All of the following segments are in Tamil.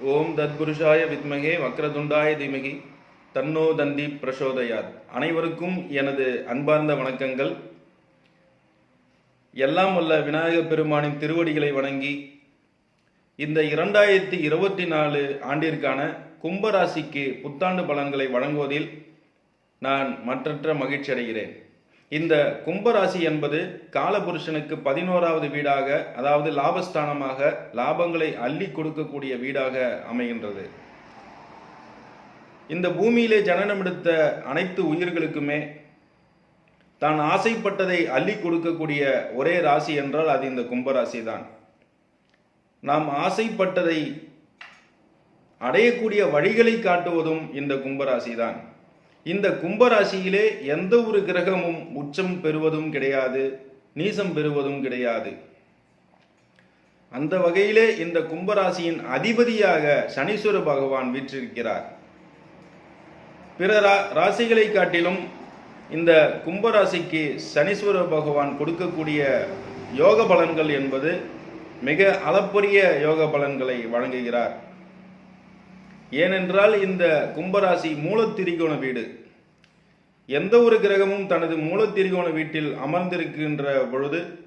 ஓம் தத்புருஷாய வித்மகே வக்ரதுண்டாய தீமகி தன்னோ தந்தி பிரசோதயாத். அனைவருக்கும் எனது அன்பார்ந்த வணக்கங்கள். எல்லாம் வல்ல விநாயகப் பெருமானின் திருவடிகளை வணங்கி இந்த இரண்டாயிரத்தி இருபத்தி நாலு ஆண்டிற்கான கும்பராசிக்கு புத்தாண்டு பலன்களை வழங்குவதில் நான் மற்றற்ற மகிழ்ச்சி அடைகிறேன் இந்த கும்பராசி என்பது காலபுருஷனுக்கு பதினோராவது வீடாக அதாவது லாபஸ்தானமாக லாபங்களை அள்ளி கொடுக்கக்கூடிய வீடாக அமைகின்றது. இந்த பூமியிலே ஜனனமெடுத்த அனைத்து உயிர்களுக்குமே தான் ஆசைப்பட்டதை அள்ளி கொடுக்கக்கூடிய ஒரே ராசி என்றால் அது இந்த கும்பராசி தான் நாம் ஆசைப்பட்டதை அடையக்கூடிய வழிகளை காட்டுவதும் இந்த கும்பராசி தான் இந்த கும்பராசியிலே எந்த ஒரு கிரகமும் உச்சம் பெறுவதும் கிடையாது நீசம் பெறுவதும் கிடையாது. அந்த வகையிலே இந்த கும்பராசியின் அதிபதியாக சனீஸ்வர பகவான் வீற்றிருக்கிறார். பிற ரா- ராசிகளை காட்டிலும் இந்த கும்பராசிக்கு சனீஸ்வர பகவான் கொடுக்கக்கூடிய யோக பலன்கள் என்பது மிக அளப்பரிய யோக பலன்களை வழங்குகிறார். ஏனென்றால் இந்த கும்பராசி மூலத்திரிகோண வீடு. எந்த ஒரு கிரகமும் தனது மூலத்திரிகோண வீட்டில் அமர்ந்திருக்கின்ற பொழுது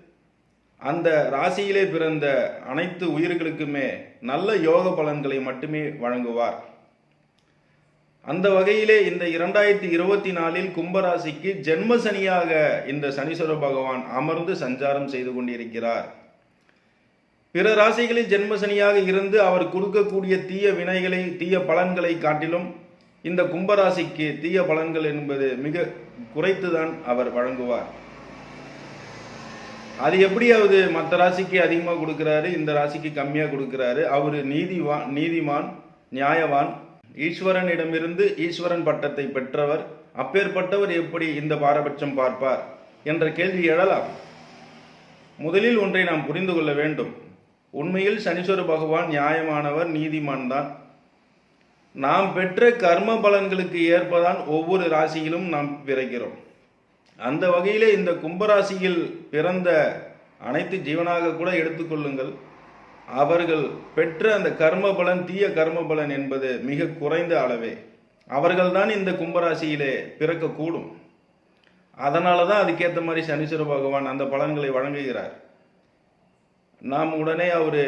அந்த ராசியிலே பிறந்த அனைத்து உயிர்களுக்குமே நல்ல யோக பலன்களை மட்டுமே வழங்குவார். அந்த வகையிலே இந்த இரண்டாயிரத்தி இருபத்தி நாலில் கும்பராசிக்கு ஜென்ம சனியாக இந்த சனீஸ்வர பகவான் அமர்ந்து சஞ்சாரம் செய்து கொண்டிருக்கிறார். பிற ராசிகளில் ஜென்மசனியாக இருந்து அவர் கொடுக்கக்கூடிய தீய வினைகளை தீய பலன்களை காட்டிலும் இந்த கும்பராசிக்கு தீய பலன்கள் என்பது மிக குறைத்துதான் அவர் வழங்குவார். அது எப்படியாவது மற்ற ராசிக்கு அதிகமாக கொடுக்கிறாரு இந்த ராசிக்கு கம்மியாக கொடுக்கிறாரு. அவர் நீதிவான் நீதிமான் நியாயவான் ஈஸ்வரனிடமிருந்து ஈஸ்வரன் பட்டத்தை பெற்றவர். அப்பேற்பட்டவர் எப்படி இந்த பாரபட்சம் பார்ப்பார் என்ற கேள்வி எழலாம். முதலில் ஒன்றை நாம் புரிந்து கொள்ள வேண்டும். உண்மையில் சனீஸ்வர பகவான் நியாயமானவர் நீதிமான் தான். நாம் பெற்ற கர்ம பலன்களுக்கு ஏற்பதான் ஒவ்வொரு ராசியிலும் நாம் பிறக்கிறோம். அந்த வகையிலே இந்த கும்பராசியில் பிறந்த அனைத்து ஜீவனாக கூட எடுத்துக்கொள்ளுங்கள். அவர்கள் பெற்ற அந்த கர்ம பலன் தீய கர்ம பலன் என்பது மிக குறைந்த அளவே. அவர்கள்தான் இந்த கும்பராசியிலே பிறக்கக்கூடும். அதனால தான் அதுக்கேற்ற மாதிரி சனீஸ்வர பகவான் அந்த பலன்களை வழங்குகிறார். நாம் உடனே அவர்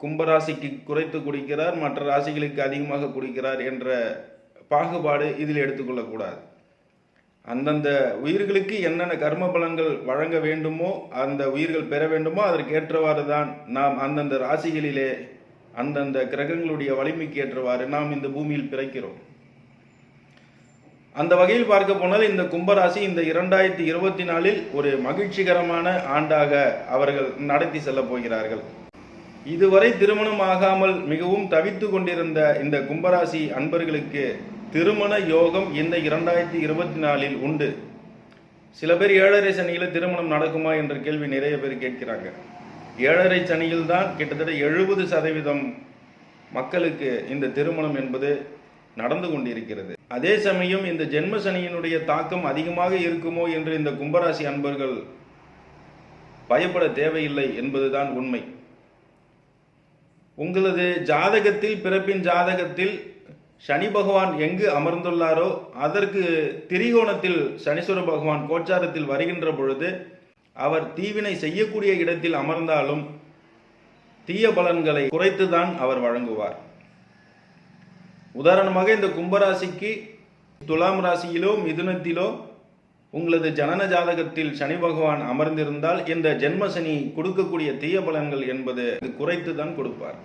கும்பராசிக்கு குறைத்து குடிக்கிறார் மற்ற ராசிகளுக்கு அதிகமாக குடிக்கிறார் என்ற பாகுபாடு இதில் எடுத்துக்கொள்ளக்கூடாது. அந்தந்த உயிர்களுக்கு என்னென்ன கர்ம பலன்கள் வழங்க வேண்டுமோ அந்த உயிர்கள் பெற வேண்டுமோ அதற்கேற்றவாறு தான் நாம் அந்தந்த ராசிகளிலே அந்தந்த கிரகங்களுடைய வலிமைக்கு ஏற்றவாறு நாம் இந்த பூமியில் பிறக்கிறோம். அந்த வகையில் பார்க்க போனால் இந்த கும்பராசி இந்த இரண்டாயிரத்தி இருபத்தி நாலில் ஒரு மகிழ்ச்சிகரமான ஆண்டாக அவர்கள் நடத்தி செல்ல போகிறார்கள். இதுவரை திருமணம் ஆகாமல் மிகவும் தவித்து கொண்டிருந்த இந்த கும்பராசி அன்பர்களுக்கு திருமண யோகம் இந்த இரண்டாயிரத்தி இருபத்தி நாலில் உண்டு. சில பேர் ஏழரை சனியில் திருமணம் நடக்குமா என்ற கேள்வி நிறைய பேர் கேட்கிறாங்க. ஏழரை சனியில் தான் கிட்டத்தட்ட எழுபது சதவீதம் மக்களுக்கு இந்த திருமணம் என்பது நடந்து கொண்டிருக்கிறது. அதே சமயம் இந்த ஜென்ம சனியினுடைய தாக்கம் அதிகமாக இருக்குமோ என்று இந்த கும்பராசி அன்பர்கள் பயப்பட தேவையில்லை என்பதுதான் உண்மை. உங்களது ஜாதகத்தில் பிறப்பின் ஜாதகத்தில் சனி பகவான் எங்கு அமர்ந்துள்ளாரோ அதற்கு திரிகோணத்தில் சனீஸ்வர பகவான் கோச்சாரத்தில் வருகின்ற பொழுது அவர் தீவினை செய்யக்கூடிய இடத்தில் அமர்ந்தாலும் தீய பலன்களை குறைத்துதான் அவர் வழங்குவார். உதாரணமாக இந்த கும்பராசிக்கு துலாம் ராசியிலோ மிதுனத்திலோ உங்களது ஜனன ஜாதகத்தில் சனி பகவான் அமர்ந்திருந்தால் இந்த ஜென்ம சனி கொடுக்கக்கூடிய தீய பலன்கள் என்பது குறைத்து தான் கொடுப்பார்.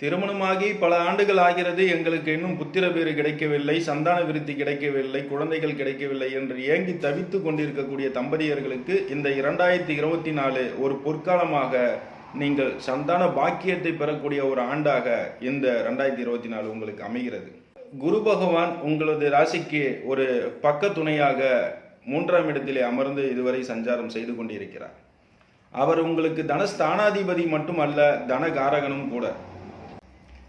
திருமணமாகி பல ஆண்டுகள் ஆகிறது எங்களுக்கு இன்னும் புத்திர பேறு கிடைக்கவில்லை சந்தான விருத்தி கிடைக்கவில்லை குழந்தைகள் கிடைக்கவில்லை என்று ஏங்கி தவித்து கொண்டிருக்கக்கூடிய தம்பதியர்களுக்கு இந்த இரண்டாயிரத்தி இருபத்தி நாலு ஒரு பொற்காலமாக நீங்கள் சந்தான பாக்கியத்தை பெறக்கூடிய ஒரு ஆண்டாக இந்த ரெண்டாயிரத்தி இருபத்தி நாலு உங்களுக்கு அமைகிறது. குரு பகவான் உங்களது ராசிக்கு ஒரு பக்க துணையாக மூன்றாம் இடத்திலே அமர்ந்து இதுவரை சஞ்சாரம் செய்து கொண்டிருக்கிறார். அவர் உங்களுக்கு தனஸ்தானாதிபதி மட்டும் அல்ல தனகாரகனும் கூட.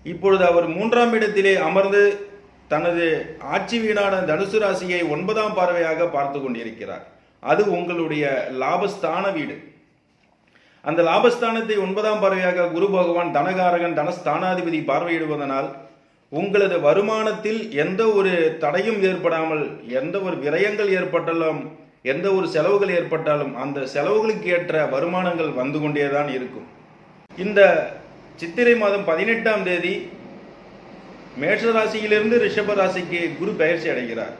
இப்பொழுது அவர் மூன்றாம் இடத்திலே அமர்ந்து தனது ஆட்சி வீடான தனுசு ராசியை ஒன்பதாம் பார்வையாக பார்த்து கொண்டிருக்கிறார். அது உங்களுடைய லாபஸ்தான வீடு. அந்த லாபஸ்தானத்தை ஒன்பதாம் பார்வையாக குரு பகவான் தனகாரகன் தனஸ்தானாதிபதி பார்வையிடுவதனால் உங்களது வருமானத்தில் எந்த ஒரு தடையும் ஏற்படாமல் எந்த ஒரு விரயங்கள் ஏற்பட்டாலும் எந்த ஒரு செலவுகள் ஏற்பட்டாலும் அந்த செலவுகளுக்கு ஏற்ற வருமானங்கள் வந்து கொண்டேதான் இருக்கும். இந்த சித்திரை மாதம் பதினெட்டாம் தேதி மேஷ ராசியிலிருந்து ரிஷப ராசிக்கு குரு பயிற்சி அடைகிறார்.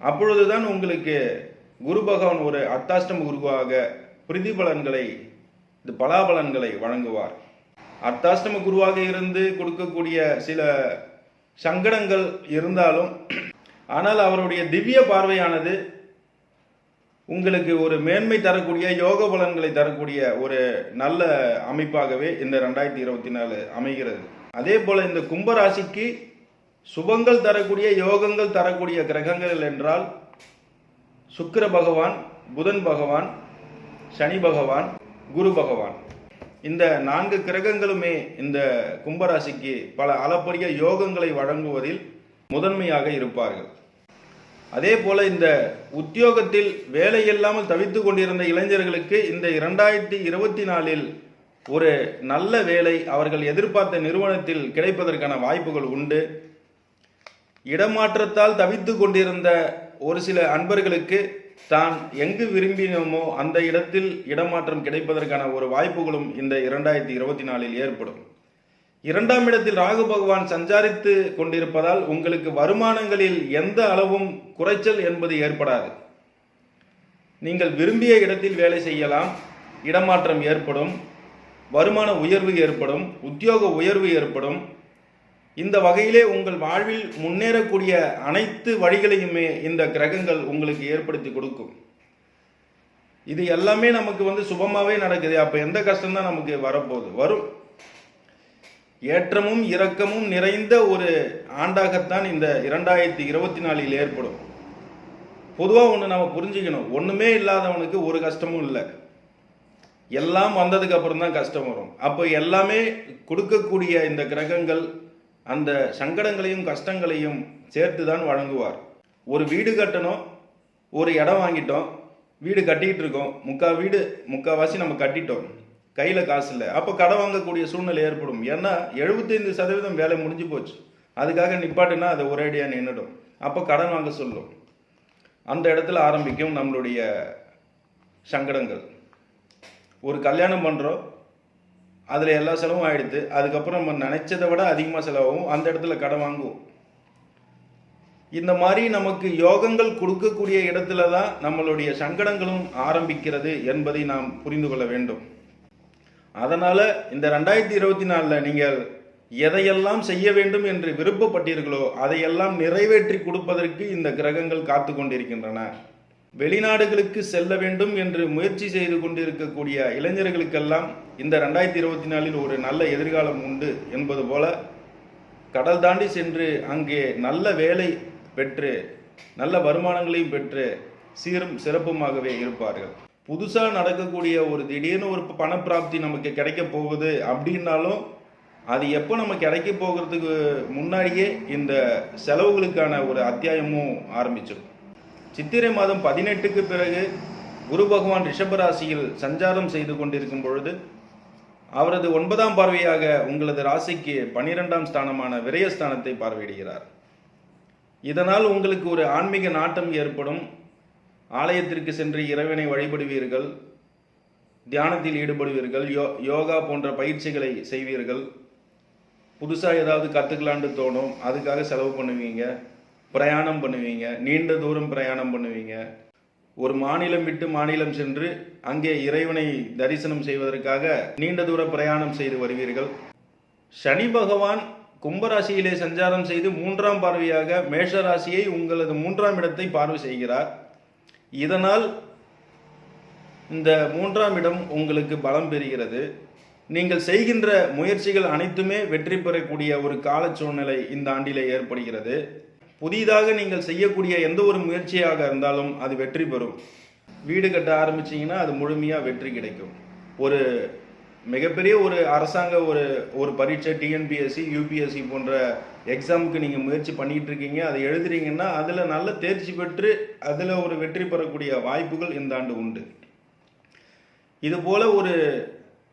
அப்பொழுதுதான் உங்களுக்கு குரு பகவான் ஒரு அர்த்தாஷ்டம குருவாக பிரதிபலன்களை இந்த பலாபலன்களை வழங்குவார். அர்த்தாஷ்டம குருவாக இருந்து கொடுக்கக்கூடிய சில சங்கடங்கள் இருந்தாலும் ஆனால் அவருடைய திவ்ய பார்வையானது உங்களுக்கு ஒரு மேன்மை தரக்கூடிய யோக பலன்களை தரக்கூடிய ஒரு நல்ல அமைப்பாகவே இந்த ரெண்டாயிரத்தி இருபத்தி நாலு அமைகிறது. அதே போல இந்த கும்பராசிக்கு சுபங்கள் தரக்கூடிய யோகங்கள் தரக்கூடிய கிரகங்கள் என்றால் சுக்கிர பகவான் புதன் பகவான் சனி பகவான் குரு பகவான். இந்த நான்கு கிரகங்களுமே இந்த கும்பராசிக்கு பல அளப்பரிய யோகங்களை வழங்குவதில் முதன்மையாக இருப்பார்கள். அதே போல இந்த உத்தியோகத்தில் வேலை இல்லாமல் தவித்து கொண்டிருந்த இளைஞர்களுக்கு இந்த இரண்டாயிரத்தி இருபத்தி நாலில் ஒரு நல்ல வேலை அவர்கள் எதிர்பார்த்த நிறுவனத்தில் கிடைப்பதற்கான வாய்ப்புகள் உண்டு. இடமாற்றத்தால் தவித்து கொண்டிருந்த ஒரு சில அன்பர்களுக்கு தான் எங்கு விரும்பினோமோ அந்த இடத்தில் இடமாற்றம் கிடைப்பதற்கான ஒரு வாய்ப்புகளும் இந்த இரண்டாயிரத்தி இருபத்தி நாலில் ஏற்படும். இரண்டாம் இடத்தில் ராகு பகவான் சஞ்சாரித்து கொண்டிருப்பதால் உங்களுக்கு வருமானங்களில் எந்த அளவும் குறைச்சல் என்பது ஏற்படாது. நீங்கள் விரும்பிய இடத்தில் வேலை செய்யலாம் இடமாற்றம் ஏற்படும் வருமான உயர்வு ஏற்படும் உத்தியோக உயர்வு ஏற்படும் இந்த வகையிலே உங்கள் வாழ்வில் முன்னேறக்கூடிய அனைத்து வழிகளையுமே இந்த கிரகங்கள் உங்களுக்கு ஏற்படுத்தி கொடுக்கும். இது எல்லாமே நமக்கு வந்து சுபமாகவே நடக்குது. அப்போ எந்த கஷ்டம் தான் நமக்கு வரப்போகுது? வரும். ஏற்றமும் இரக்கமும் நிறைந்த ஒரு ஆண்டாகத்தான் இந்த இரண்டாயிரத்தி இருபத்தி நாலில் ஏற்படும். பொதுவாக ஒன்று நம்ம புரிஞ்சுக்கணும். ஒன்றுமே இல்லாதவனுக்கு ஒரு கஷ்டமும் இல்லை. எல்லாம் வந்ததுக்கு அப்புறம் தான் கஷ்டம் வரும். அப்போ எல்லாமே கொடுக்கக்கூடிய இந்த கிரகங்கள் அந்த சங்கடங்களையும் கஷ்டங்களையும் சேர்த்து தான் வழங்குவார். ஒரு வீடு கட்டணும் ஒரு இடம் வாங்கிட்டோம் வீடு கட்டிக்கிட்டு இருக்கோம் முக்கால் வீடு முக்கால்வாசி நம்ம கட்டிட்டோம் கையில் காசு இல்லை. அப்போ கடன் வாங்கக்கூடிய சூழ்நிலை ஏற்படும். ஏன்னா எழுபத்தைந்து சதவீதம் வேலை முடிஞ்சு போச்சு. அதுக்காக நிப்பாட்டுனா அது ஒரேடியாக நின்றுடும் அப்போ கடன் வாங்க சொல்லும். அந்த இடத்துல ஆரம்பிக்கும் நம்மளுடைய சங்கடங்கள். ஒரு கல்யாணம் பண்ணுறோம் அதில் எல்லா செலவும் ஆகிடுது அதுக்கப்புறம் நம்ம நினைச்சதை விட அதிகமாக செலவாகும். அந்த இடத்துல கடன் வாங்குவோம். இந்த மாதிரி நமக்கு யோகங்கள் கொடுக்கக்கூடிய இடத்துல தான் நம்மளுடைய சங்கடங்களும் ஆரம்பிக்கிறது என்பதை நாம் புரிந்து கொள்ள வேண்டும். அதனால் இந்த ரெண்டாயிரத்தி இருபத்தி நாலில் நீங்கள் எதையெல்லாம் செய்ய வேண்டும் என்று விருப்பப்பட்டீர்களோ அதையெல்லாம் நிறைவேற்றி கொடுப்பதற்கு இந்த கிரகங்கள் காத்து கொண்டிருக்கின்றன. வெளிநாடுகளுக்கு செல்ல வேண்டும் என்று முயற்சி செய்து கொண்டிருக்கக்கூடிய இளைஞர்களுக்கெல்லாம் இந்த ரெண்டாயிரத்தி இருபத்தி நாலில் ஒரு நல்ல எதிர்காலம் உண்டு என்பது போல கடல் தாண்டி சென்று அங்கே நல்ல வேலை பெற்று நல்ல வருமானங்களையும் பெற்று சீரும் சிறப்புமாகவே இருப்பார்கள். புதுசாக நடக்கக்கூடிய ஒரு திடீர்னு ஒரு பணப்பிராப்தி நமக்கு கிடைக்க போகுது அப்படின்னாலும் அது எப்போ நம்ம கிடைக்க போகிறதுக்கு முன்னாடியே இந்த செலவுகளுக்கான ஒரு அத்தியாயமும் ஆரம்பிச்சிடும் சித்திரை மாதம் பதினெட்டுக்கு பிறகு குரு பகவான் ரிஷபராசியில் சஞ்சாரம் செய்து கொண்டிருக்கும் பொழுது அவரது ஒன்பதாம் பார்வையாக உங்களது ராசிக்கு பனிரெண்டாம் ஸ்தானமான விரயஸ்தானத்தை பார்வையிடுகிறார். இதனால் உங்களுக்கு ஒரு ஆன்மீக நாட்டம் ஏற்படும். ஆலயத்திற்கு சென்று இறைவனை வழிபடுவீர்கள். தியானத்தில் ஈடுபடுவீர்கள். யோ யோகா போன்ற பயிற்சிகளை செய்வீர்கள். புதுசாக ஏதாவது கற்றுக்கலான்னு தோணும். அதுக்காக செலவு பண்ணுவீங்க. பிரயாணம் பண்ணுவீங்க. நீண்ட தூரம் பிரயாணம் பண்ணுவீங்க. ஒரு மாநிலம் விட்டு மாநிலம் சென்று அங்கே இறைவனை தரிசனம் செய்வதற்காக நீண்ட தூர பிரயாணம் செய்து வருவீர்கள். சனி பகவான் கும்பராசியிலே சஞ்சாரம் செய்து மூன்றாம் பார்வையாக மேஷ ராசியை உங்களது மூன்றாம் இடத்தை பார்வை செய்கிறார். இதனால் இந்த மூன்றாம் இடம் உங்களுக்கு பலம் பெறுகிறது. நீங்கள் செய்கின்ற முயற்சிகள் அனைத்துமே வெற்றி பெறக்கூடிய ஒரு கால சூழ்நிலை இந்த ஆண்டிலே ஏற்படுகிறது. புதிதாக நீங்கள் செய்யக்கூடிய எந்த ஒரு முயற்சியாக இருந்தாலும் அது வெற்றி பெறும். வீடு கட்ட ஆரம்பிச்சிங்கன்னா அது முழுமையாக வெற்றி கிடைக்கும். ஒரு மிகப்பெரிய ஒரு அரசாங்க ஒரு ஒரு பரீட்சை டிஎன்பிஎஸ்சி யூபிஎஸ்சி போன்ற எக்ஸாமுக்கு நீங்கள் முயற்சி பண்ணிகிட்டு இருக்கீங்க அதை எழுதுறீங்கன்னா அதில் நல்ல தேர்ச்சி பெற்று அதில் ஒரு வெற்றி பெறக்கூடிய வாய்ப்புகள் இந்த ஆண்டு உண்டு. இதுபோல் ஒரு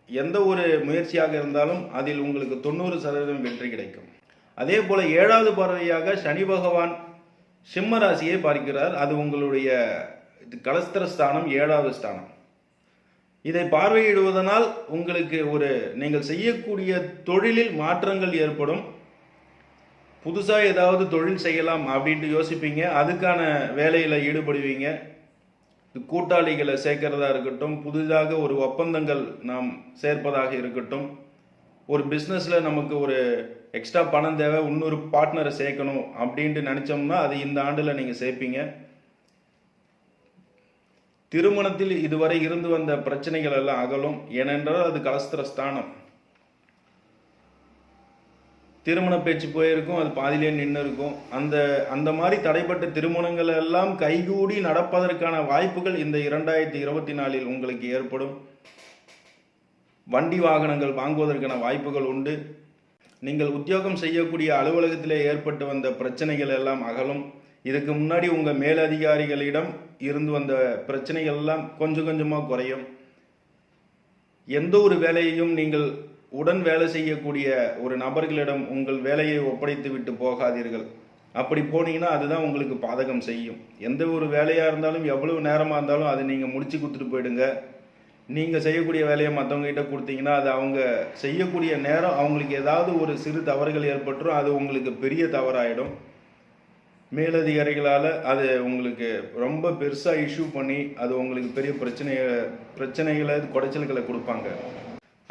எந்த ஒரு முயற்சியாக இருந்தாலும் அதில் உங்களுக்கு தொண்ணூறு சதவீதம் வெற்றி கிடைக்கும். அதே போல ஏழாவது பார்வையாக சனி பகவான் சிம்ம ராசியை பார்க்கிறார். அது உங்களுடைய இது கலஸ்திர ஸ்தானம் ஏழாவது ஸ்தானம். இதை பார்வையிடுவதனால் உங்களுக்கு ஒரு நீங்கள் செய்யக்கூடிய தொழிலில் மாற்றங்கள் ஏற்படும். புதுசாக ஏதாவது தொழில் செய்யலாம் அப்படின்ட்டு யோசிப்பீங்க. அதுக்கான வேலையில் ஈடுபடுவீங்க. கூட்டாளிகளை சேர்க்கிறதா இருக்கட்டும் புதிதாக ஒரு ஒப்பந்தங்கள் நாம் சேர்ப்பதாக இருக்கட்டும். ஒரு பிஸ்னஸில் நமக்கு ஒரு எக்ஸ்ட்ரா பணம் தேவை இன்னொரு பார்ட்னரை சேர்க்கணும் அப்படின்ட்டு நினச்சோம்னா அது இந்த ஆண்டில் நீங்கள் சேர்ப்பீங்க. திருமணத்தில் இதுவரை இருந்து வந்த பிரச்சனைகள் எல்லாம் அகலும். ஏனென்றால் அது கலஸ்திர ஸ்தானம். திருமண பேச்சு போயிருக்கும் அது பாதியிலே நின்று இருக்கும். அந்த அந்த மாதிரி தடைப்பட்ட திருமணங்கள் எல்லாம் கைகூடி நடப்பதற்கான வாய்ப்புகள் இந்த இரண்டாயிரத்தி இருபத்தி நாலில் உங்களுக்கு ஏற்படும். வண்டி வாகனங்கள் வாங்குவதற்கான வாய்ப்புகள் உண்டு. நீங்கள் உத்தியோகம் செய்யக்கூடிய அலுவலகத்திலே ஏற்பட்டு வந்த பிரச்சனைகள் எல்லாம் அகலும். இதுக்கு முன்னாடி உங்கள் மேலதிகாரிகளிடம் இருந்து வந்த பிரச்சனைகள் எல்லாம் கொஞ்சம் கொஞ்சமாக குறையும். எந்த ஒரு வேலையையும் நீங்கள் உடன் வேலை செய்யக்கூடிய ஒரு நபர்களிடம் உங்கள் வேலையை ஒப்படைத்து விட்டு போகாதீர்கள். அப்படி போனீங்கன்னா அதுதான் உங்களுக்கு பாதகம் செய்யும். எந்த ஒரு வேலையாக இருந்தாலும் எவ்வளவு நேரமாக இருந்தாலும் அதை நீங்கள் முடிச்சு கொடுத்துட்டு போயிடுங்க. நீங்கள் செய்யக்கூடிய வேலையை மற்றவங்க கிட்ட கொடுத்தீங்கன்னா அது அவங்க செய்யக்கூடிய நேரம் அவங்களுக்கு ஏதாவது ஒரு சிறு தவறுகள் ஏற்பட்டுரும் அது உங்களுக்கு பெரிய தவறாயிடும். மேலதிகாரிகளால் அது உங்களுக்கு ரொம்ப பெருசாக இஷ்யூ பண்ணி அது உங்களுக்கு பெரிய பிரச்சனையை பிரச்சனைகளை குடைச்சல்களை கொடுப்பாங்க.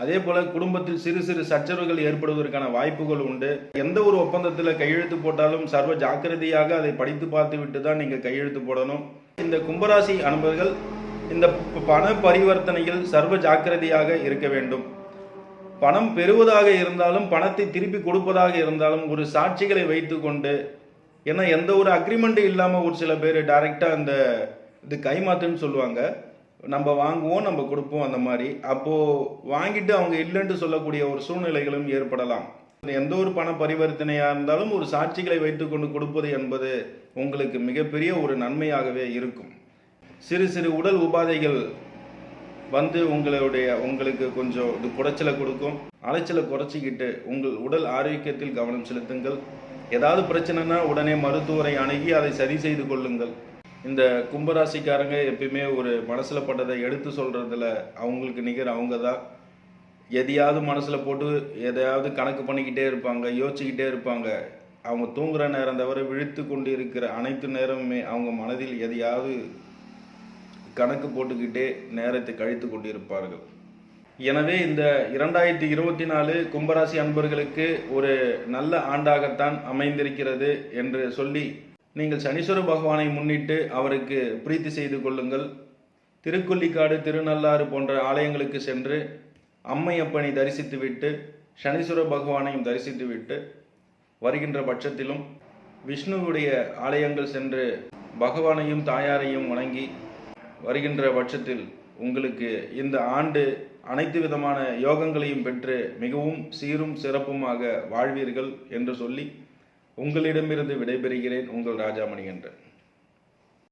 அதே போல் குடும்பத்தில் சிறு சிறு சச்சரவுகள் ஏற்படுவதற்கான வாய்ப்புகள் உண்டு. எந்த ஒரு ஒப்பந்தத்தில் கையெழுத்து போட்டாலும் சர்வ ஜாக்கிரதையாக அதை படித்து பார்த்து விட்டு தான் நீங்கள் கையெழுத்து போடணும். இந்த கும்பராசி அன்பர்கள் இந்த பண பரிவர்த்தனையில் சர்வ ஜாக்கிரதையாக இருக்க வேண்டும். பணம் பெறுவதாக இருந்தாலும் பணத்தை திருப்பி கொடுப்பதாக இருந்தாலும் ஒரு சாட்சிகளை வைத்துக்கொண்டு ஏன்னா எந்த ஒரு அக்ரிமெண்ட்டும் இல்லாமல் ஒரு சில பேர் டைரெக்டாக அந்த இது கைமாத்துன்னு சொல்லுவாங்க. நம்ம வாங்குவோம் நம்ம கொடுப்போம் அந்த மாதிரி. அப்போது வாங்கிட்டு அவங்க இல்லைன்னு சொல்லக்கூடிய ஒரு சூழ்நிலைகளும் ஏற்படலாம். எந்த ஒரு பண பரிவர்த்தனையாக இருந்தாலும் ஒரு சாட்சிகளை வைத்துக்கொண்டு கொடுப்பது என்பது உங்களுக்கு மிகப்பெரிய ஒரு நன்மையாகவே இருக்கும். சிறு சிறு உடல் உபாதைகள் வந்து உங்களுடைய உங்களுக்கு கொஞ்சம் இது குடைச்சலை கொடுக்கும். அலைச்சலை குறைச்சிக்கிட்டு உங்கள் உடல் ஆரோக்கியத்தில் கவனம் செலுத்துங்கள். ஏதாவது பிரச்சனைனா உடனே மருத்துவரை அணுகி அதை சரி செய்து கொள்ளுங்கள். இந்த கும்பராசிக்காரங்க எப்பயுமே ஒரு மனசில் பட்டதை எடுத்து சொல்கிறதுல அவங்களுக்கு நிகர் அவங்க தான் எதையாவது மனசில் போட்டு எதையாவது கணக்கு பண்ணிக்கிட்டே இருப்பாங்க யோசிச்சுக்கிட்டே இருப்பாங்க. அவங்க தூங்குற நேரம் தவிர விழித்து கொண்டு இருக்கிற அனைத்து நேரமுமே அவங்க மனதில் எதையாவது கணக்கு போட்டுக்கிட்டே நேரத்தை கழித்து கொண்டிருப்பார்கள். எனவே இந்த இரண்டாயிரத்தி இருபத்தி நாலு கும்பராசி அன்பர்களுக்கு ஒரு நல்ல ஆண்டாகத்தான் அமைந்திருக்கிறது என்று சொல்லி நீங்கள் சனீஸ்வர பகவானை முன்னிட்டு அவருக்கு பிரீத்தி செய்து கொள்ளுங்கள். திருக்கொல்லிக்காடு திருநள்ளாறு போன்ற ஆலயங்களுக்கு சென்று அம்மையப்பனை தரிசித்துவிட்டு சனீஸ்வர பகவானையும் தரிசித்துவிட்டு வருகின்ற பட்சத்திலும் விஷ்ணுவுடைய ஆலயங்கள் சென்று பகவானையும் தாயாரையும் வணங்கி வருகின்ற பட்சத்தில் உங்களுக்கு இந்த ஆண்டு அனைத்து விதமான யோகங்களையும் பெற்று மிகவும் சீரும் சிறப்புமாக வாழ்வீர்கள் என்று சொல்லி உங்களிடமிருந்து விடைபெறுகிறேன் உங்கள் ராஜாமணி என்று